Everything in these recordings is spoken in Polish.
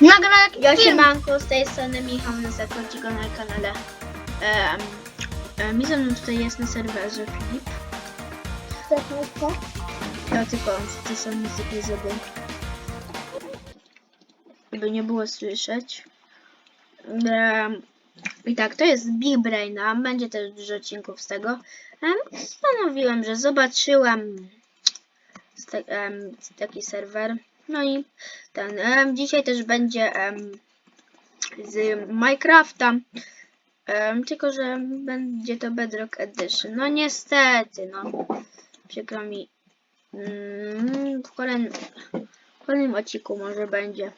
Nagra Ja się film. manko z tej strony Michał na Zakończygo na kanale. Um, um, I ze mną tutaj jest na serwerze Filip. Ja tylko te są muzyki żeby żeby nie było słyszeć. Em, I tak, to jest Big Braina. Będzie też dużo odcinków z tego. Em, Postanowiłem, że zobaczyłem z te, em, z taki serwer. No i ten. dzisiaj też będzie z Minecrafta. Tylko, że będzie to Bedrock Edition. No niestety, no. Przykro mi. Mm, w kolejnym, w kolejnym odcinku może będzie.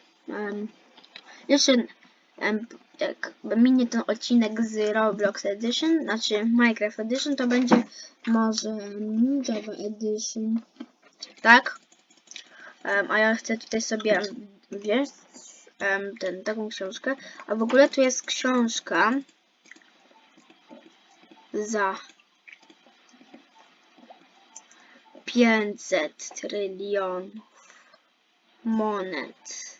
Jeszcze jak minie ten odcinek z Roblox Edition, znaczy Minecraft Edition, to będzie może Java Edition. Tak? Em, a ja chcę tutaj sobie wziąć em, ten, taką książkę. A w ogóle tu jest książka za 500 trylionów monet.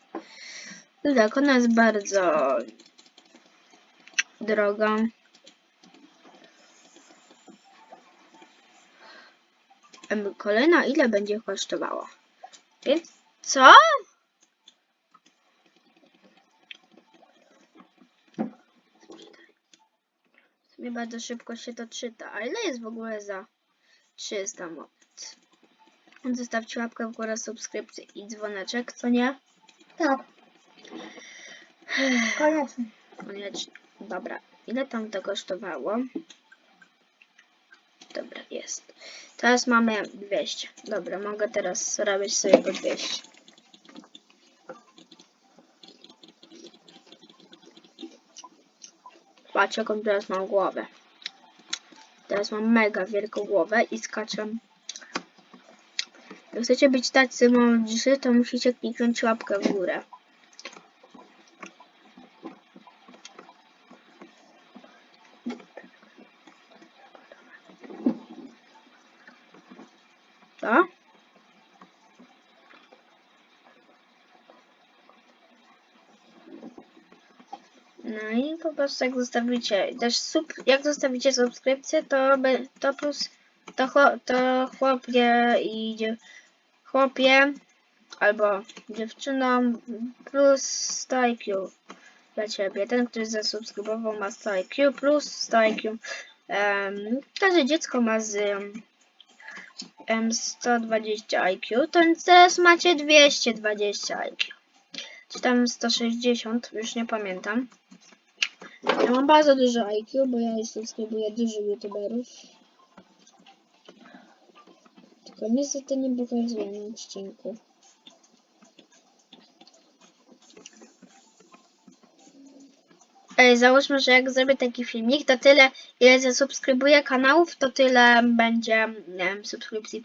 No tak, ona jest bardzo droga. Kolejna ile będzie kosztowała? Więc co? Sumie bardzo szybko się to czyta. A ile jest w ogóle za 300 monet? Zostawcie łapkę w górę, subskrypcję i dzwoneczek, co nie? Tak, koniecznie. Koniecznie. Dobra, ile tam to kosztowało? Jest. Teraz mamy 200. Dobra, mogę teraz robić sobie po 200. Patrzcie, jaką teraz mam głowę. Teraz mam mega wielką głowę i skaczę. Jak chcecie być tacy mądrzy, to musicie kliknąć łapkę w górę. Co? Prostu jak zostawicie też sub, jak zostawicie subskrypcję, to, to plus to, to chłopie i chłopie albo dziewczyną plus 100 IQ dla ciebie. Ten, który zasubskrybował ma 100 IQ plus 100 IQ. Um, każde dziecko ma z em, 120 IQ, to teraz macie 220 IQ. Czy tam 160, już nie pamiętam. Ja mam bardzo dużo IQ, bo ja subskrybuję dużo youtuberów. Tylko niestety nie pokazuję na odcinku. Ej, załóżmy, że jak zrobię taki filmik, to tyle, ile zasubskrybuję kanałów, to tyle będzie wiem, subskrypcji,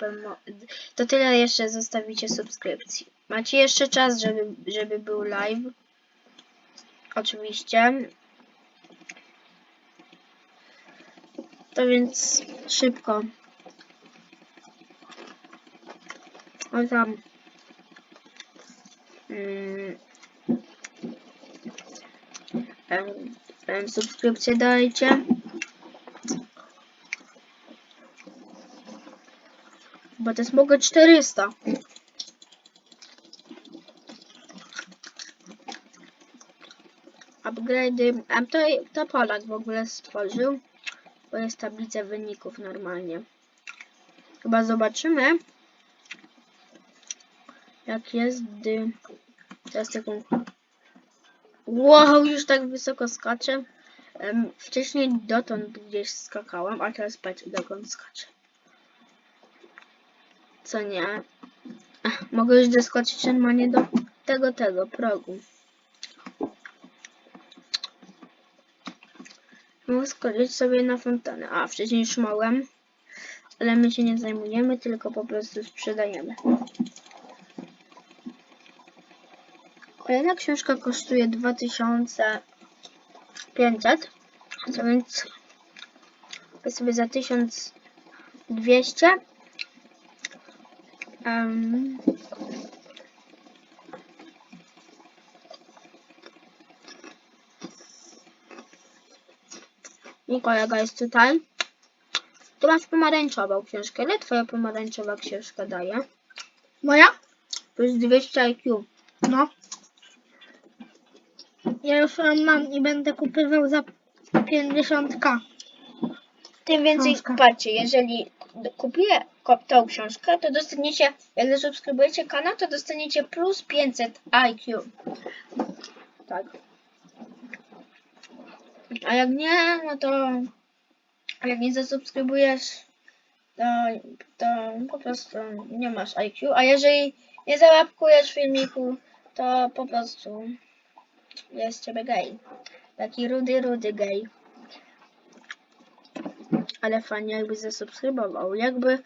to tyle jeszcze zostawicie subskrypcji. Macie jeszcze czas, żeby, żeby był live. Oczywiście. To więc szybko. O tam. Mm. Em, subskrypcję dajcie. Bo to jest mogę 400. Upgrade'y. A to, to Polak w ogóle stworzył. Bo jest tablica wyników normalnie. Chyba zobaczymy. Jak jest gdy. Teraz taką. Wow, już tak wysoko skaczę. Em, wcześniej dotąd gdzieś skakałam, a teraz patrzcie dokąd skaczę. Co nie? Ach, mogę już doskoczyć normalnie do tego, tego progu. Mogę skoczyć sobie na fontannę. A, wcześniej już mogłem. Ale my się nie zajmujemy, tylko po prostu sprzedajemy. Kolejna książka kosztuje 2500, co więc sobie za 1200. Um, I kolega jest tutaj. Tu masz pomarańczową książkę. Ile twoja pomarańczowa książka daje? Moja? Plus 200 IQ. No. Ja już ją mam i będę kupywał za 50k. Tym więcej, Książka. patrzcie, jeżeli d- kupię tą książkę, to dostaniecie, jak zasubskrybujecie kanał, to dostaniecie plus 500 IQ. Tak. A jak nie, no to jak nie zasubskrybujesz, to, to po prostu nie masz IQ. A jeżeli nie załapkujesz filmiku, to po prostu jest ciebie gej. Taki rudy, rudy gej ale fajnie jakby zasubskrybował. Jakby,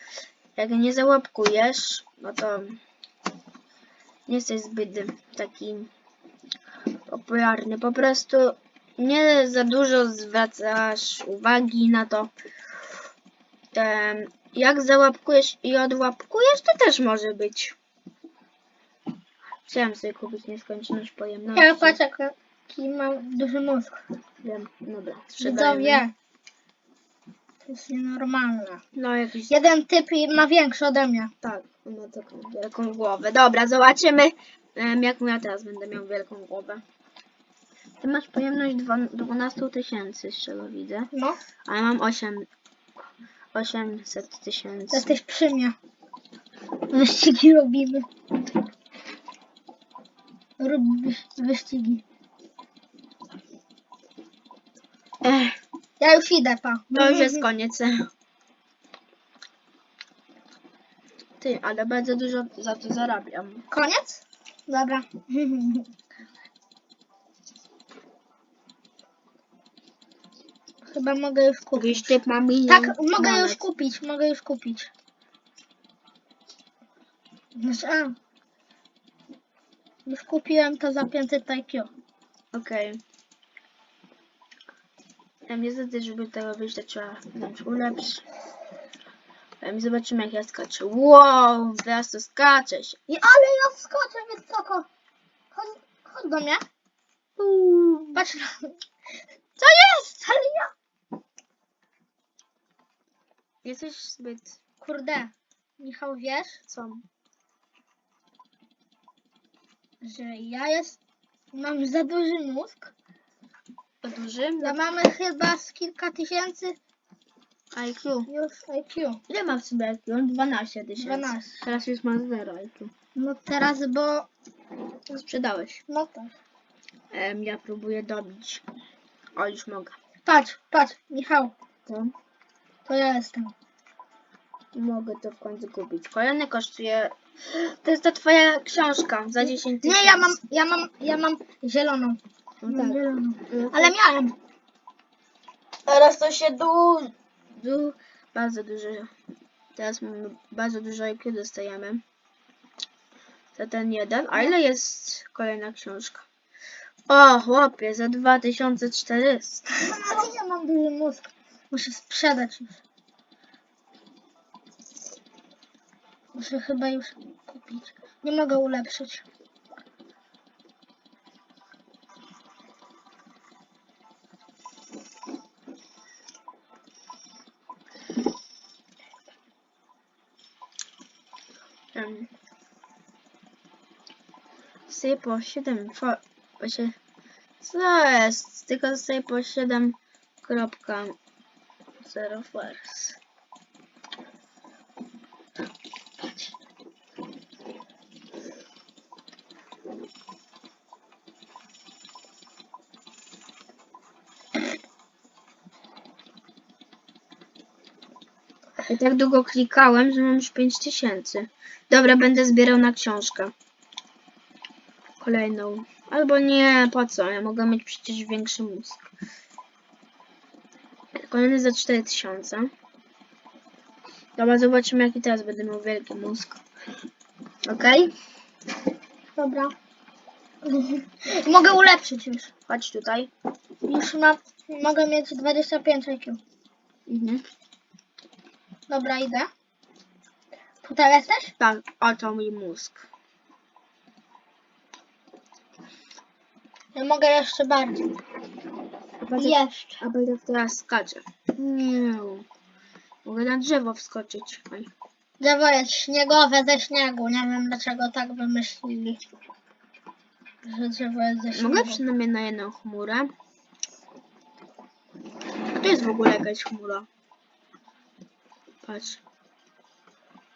jak nie załapkujesz, no to nie jesteś zbyt taki popularny. Po prostu nie za dużo zwracasz uwagi na to. Jak załapkujesz i odłapkujesz, to też może być. Chciałem sobie kupić nieskończoność pojemności. Ja patrz jaki mam duży mózg. Wiem, dobra, sprzedajemy. Widzowie. To jest nienormalne. No jakiś Jeden typ ma większy ode mnie. Tak, on ma taką wielką głowę. Dobra, zobaczymy, em, jaką ja teraz będę miał wielką głowę. Ty masz pojemność dwa- 12 tysięcy, z czego widzę, No. a ja mam 8, 800 tysięcy. Jesteś przy mnie. Wyścigi robimy. Rób wyś- wyścigi. Ech, Ja już idę, pa. to już jest koniec. Ty, ale bardzo dużo za to zarabiam. Koniec? Dobra. Chyba mogę już kupić. Jakiś typ ma milion Tak, mogę już kupić, mogę już kupić. Znaczy, a. Już kupiłem to za 500 IQ. Okej. Okay. Niestety, żeby tego wyjść, to trzeba wziąć ulepsz. Em, Zobaczymy, jak ja skaczę. Wow, teraz to skaczę się. I ale ja skoczę wysoko. Chodź, chodź do mnie. Uuu. Patrz na... Co jest? Ale ja... Jesteś zbyt... Kurde. Michał, wiesz, co? że ja jest... Mam za duży mózg. To duży? Ja mamy chyba z kilka tysięcy IQ. już IQ. Ile ma w sobie IQ? On 12 tysięcy. 12. Teraz już ma 0 IQ. No teraz, bo... Sprzedałeś. No tak. Em, ja próbuję dobić. O, już mogę. Patrz, patrz, Michał, To to ja jestem. mogę to w końcu kupić. Kolejny kosztuje... To jest ta twoja książka za 10 tysięcy. Nie, ja mam, ja mam, ja mam zieloną. No tak. Zieloną. Ale Ale miałem. teraz to się du... du... Bardzo dużo... Teraz mamy bardzo dużo IQ dostajemy. Za ten jeden. A ile jest kolejna książka? O, chłopie, za 2400. Ale ja mam duży mózg. Muszę sprzedać już. Muszę chyba już kupić. Nie mogę ulepszyć. Um, sobie po 7 fo... Właśnie... Co jest? Tylko sobie po 7 kropka 0 force. I tak długo klikałem, że mam już 5000. Dobra, będę zbierał na książkę. Kolejną. Albo nie, po co? Ja mogę mieć przecież większy mózg. Kolejny za 4000. Dobra, zobaczymy jaki teraz będę miał wielki mózg. Okej? Dobra. mogę ulepszyć już. Chodź tutaj. Już mam, mogę mieć 25 IQ. Mhm. Dobra, idę. Tutaj jesteś? Tak, oto mój mózg. Ja mogę jeszcze bardziej. Jeszcze. Abel teraz skacze. Nie. Mogę na drzewo wskoczyć. Oj. Drzewo jest śniegowe ze śniegu. Nie wiem dlaczego tak wymyślili. Że drzewo jest ze śniegu. Mogę przynajmniej na jedną chmurę. A to jest w ogóle jakaś chmura. Patrz.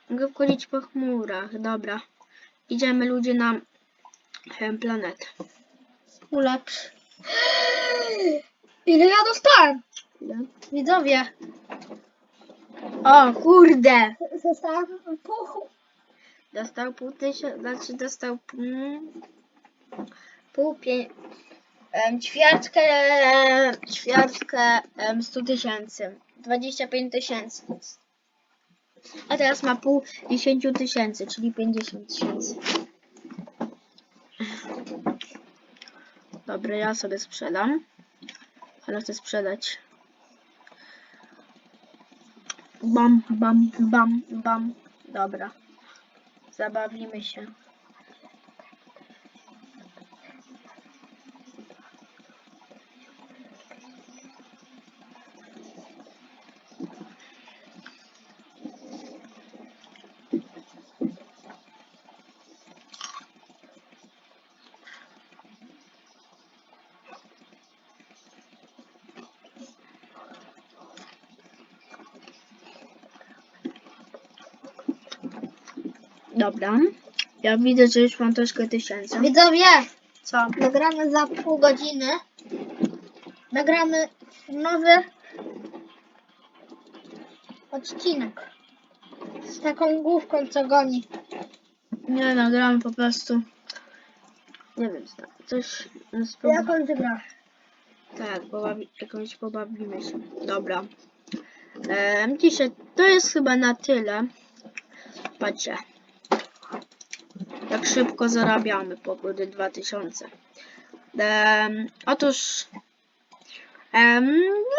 Mogę wchodzić po chmurach. Dobra. Idziemy ludzie na planetę. Ulecz. Ile ja dostałem? Ile? Widzowie. O kurde! Dostałem pół. Dostał pół tysiąca, znaczy dostał mm, pół pię... em, ćwiartkę, ćwiartkę em, 100 tysięcy, 25 tysięcy. A teraz ma pół 10 tysięcy, czyli 50 tysięcy. Dobra, ja sobie sprzedam. Ale chcę sprzedać. Bam, bam, bam, bam. Dobra. Zabawimy się. Dobra. Ja widzę, że już mam troszkę tysięcy. Widzowie, Co? nagramy za pół godziny. Nagramy nowy odcinek. Z taką główką, co goni. Nie, nagramy po prostu. Nie wiem, coś. no, spróbuj- Jaką ty grasz? Tak, pobawi, jakąś pobawimy się. Dobra. Em, dzisiaj to jest chyba na tyle. Patrzcie. Jak szybko zarabiamy po kurde 2000. Em, otóż em,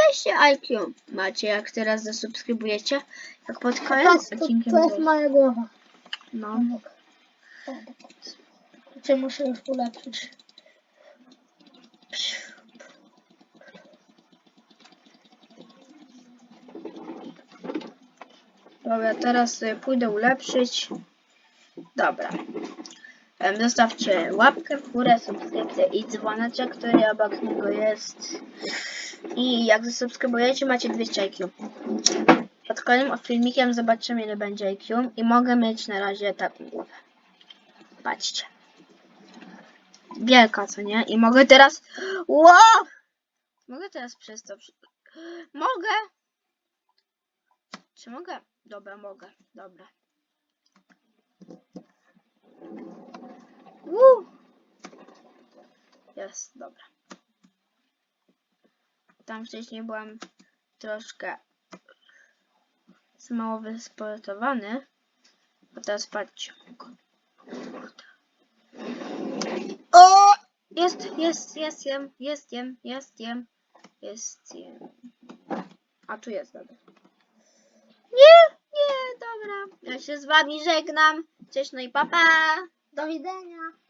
weźcie IQ macie, jak teraz zasubskrybujecie. Jak pod To, koniec to, odcinkiem. to jest moja głowa. No. Cię muszę już ulepszyć. Dobra, teraz sobie pójdę ulepszyć. Dobra. Zostawcie łapkę w górę, subskrypcję i dzwoneczek, który obok niego jest. I jak zasubskrybujecie, macie 200 IQ. Pod kolejnym filmikiem zobaczymy, ile będzie IQ. I mogę mieć na razie taką głowę. Patrzcie. Wielka, co nie? I mogę teraz... Wow! Mogę teraz przez to... Mogę! Czy mogę? Dobra, mogę. Dobra. Woo! Jest, dobra. Tam wcześniej byłem troszkę za mało wysportowany. A teraz patrzcie. O! Jest, jest, jest, jem, jest, jem, jest, jem, jest, jem. A tu jest, dobra. Nie, nie, dobra. Ja się z wami żegnam. Cześć, no i papa. Do widzenia.